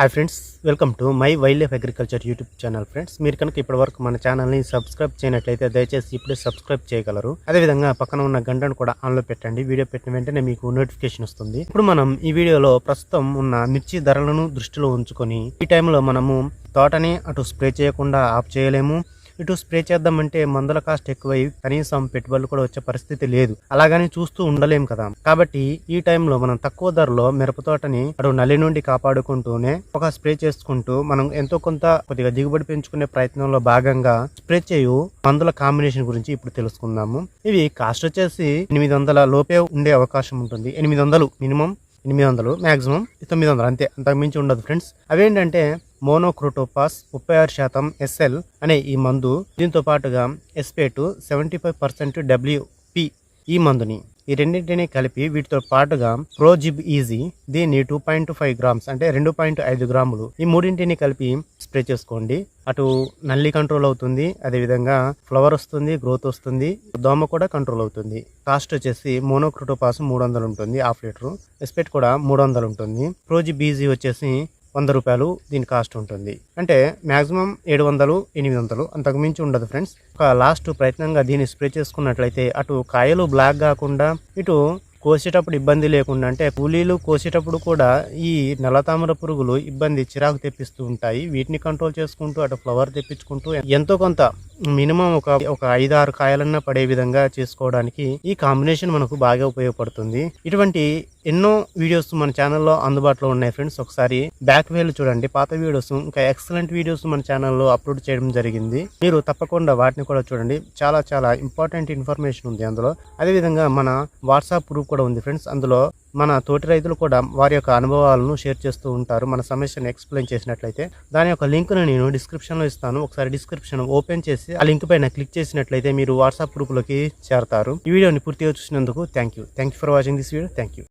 Hi friends welcome to my wildlife agriculture YouTube channel friends మీరు కనుక ఇప్పటివరకు మన ఛానల్ని సబ్స్క్రైబ్ చేయనట్లయితే దయచేసి ఇప్పుడే సబ్స్క్రైబ్ చేయగలరు. అదేవిధంగా పక్కన ఉన్న గంటను కూడా ఆన్లో పెట్టండి. వీడియో పెట్టిన వెంటనే మీకు నోటిఫికేషన్ వస్తుంది. ఇప్పుడు మనం ఈ వీడియోలో ప్రస్తుతం ఉన్న మిర్చి ధరలను దృష్టిలో ఉంచుకొని ఈ టైంలో మనము తోటని అటు స్ప్రే చేయకుండా ఆఫ్ చేయలేము. ఇటు స్ప్రే చేద్దామంటే మందుల కాస్ట్ ఎక్కువై కనీసం పెట్టుబడులు కూడా వచ్చే పరిస్థితి లేదు. అలాగని చూస్తూ ఉండలేం కదా. కాబట్టి ఈ టైంలో మనం తక్కువ ధరలో మిరప తోటని అటు నల్లి నుండి కాపాడుకుంటూనే ఒక స్ప్రే చేసుకుంటూ మనం ఎంతో కొంత కొద్దిగా దిగుబడి పెంచుకునే ప్రయత్నంలో భాగంగా స్ప్రే చేయు మందుల కాంబినేషన్ గురించి ఇప్పుడు తెలుసుకుందాము. ఇవి కాస్ట్ వచ్చేసి ఎనిమిది వందల లోపే ఉండే అవకాశం ఉంటుంది. ఎనిమిది వందలు మినిమం. ఎనిమిది వందలు మ్యాక్సిమం తొమ్మిది వందలు అంతే. అంతకు మించి ఉండదు ఫ్రెండ్స్ అవేంటంటే మోనోక్రోటోపాస్ ముప్పై ఆరు శాతం ఎస్ఎల్ అనే ఈ మందు దీంతో పాటుగా acephate seventy five percent WP ఈ మందుని ఈ రెండింటిని కలిపి వీటితో పాటుగా ప్రోజిబ్ ఈజీ దీన్ని టూ పాయింట్ ఫైవ్ గ్రామ్స్ అంటే రెండు పాయింట్ ఐదు గ్రాములు. ఈ మూడింటిని కలిపి స్ప్రే చేసుకోండి. అటు నల్లి కంట్రోల్ అవుతుంది అదేవిధంగా ఫ్లవర్ వస్తుంది గ్రోత్ వస్తుంది దోమ కూడా కంట్రోల్ అవుతుంది. కాస్ట్ వచ్చేసి మోనోక్రోటోపాస్ మూడు వందలు ఉంటుంది హాఫ్ లీటర్ ఎస్పెట్ కూడా మూడు వందలు ఉంటుంది. ప్రోజి బీజీ వచ్చేసి వంద రూపాయలు దీని కాస్ట్ ఉంటుంది. అంటే మ్యాక్సిమం ఏడు వందలు ఎనిమిది వందలు అంతకు మించి ఉండదు ఫ్రెండ్స్. ఒక లాస్ట్ ప్రయత్నంగా దీన్ని స్ప్రే చేసుకున్నట్లయితే అటు కాయలు బ్లాక్ కాకుండా ఇటు కోసేటప్పుడు ఇబ్బంది లేకుండా అంటే కూలీలు కోసేటప్పుడు కూడా ఈ నల్లతామర పురుగులు ఇబ్బంది చిరాకు తెప్పిస్తూ ఉంటాయి. వీటిని కంట్రోల్ చేసుకుంటూ అటు ఫ్లవర్ తెప్పించుకుంటూ ఎంతో కొంత మినిమం ఒక ఒక ఐదు ఆరు కాయలన్నా పడే విధంగా చేసుకోవడానికి ఈ కాంబినేషన్ మనకు బాగా ఉపయోగపడుతుంది. ఇటువంటి ఎన్నో వీడియోస్ మన ఛానల్లో అందుబాటులో ఉన్నాయి ఫ్రెండ్స్. ఒకసారి బ్యాక్ వేలు చూడండి. పాత వీడియోస్ ఇంకా ఎక్సలెంట్ వీడియోస్ మన ఛానల్లో అప్లోడ్ చేయడం జరిగింది. మీరు తప్పకుండా వాటిని కూడా చూడండి. చాలా చాలా ఇంపార్టెంట్ ఇన్ఫర్మేషన్ ఉంది అందులో. అదేవిధంగా మన వాట్సాప్ గ్రూప్ కూడా ఉంది ఫ్రెండ్స్. అందులో మన తోటి రైతులు కూడా వారి యొక్క అనుభవాలను షేర్ చేస్తూ ఉంటారు. మన సమస్యను ఎక్స్ప్లెయిన్ చేసినట్లయితే దాని యొక్క లింక్ను నేను డిస్క్రిప్షన్లో ఇస్తాను. ఒకసారి డిస్క్రిప్షన్ ఓపెన్ చేసి ఆ లింక్ పైన క్లిక్ చేసినట్లయితే మీరు వాట్సాప్ గ్రూప్లోకి చేరతారు. ఈ వీడియోని పూర్తిగా చూసినందుకు thank you. Thank you for watching this video. Thank you.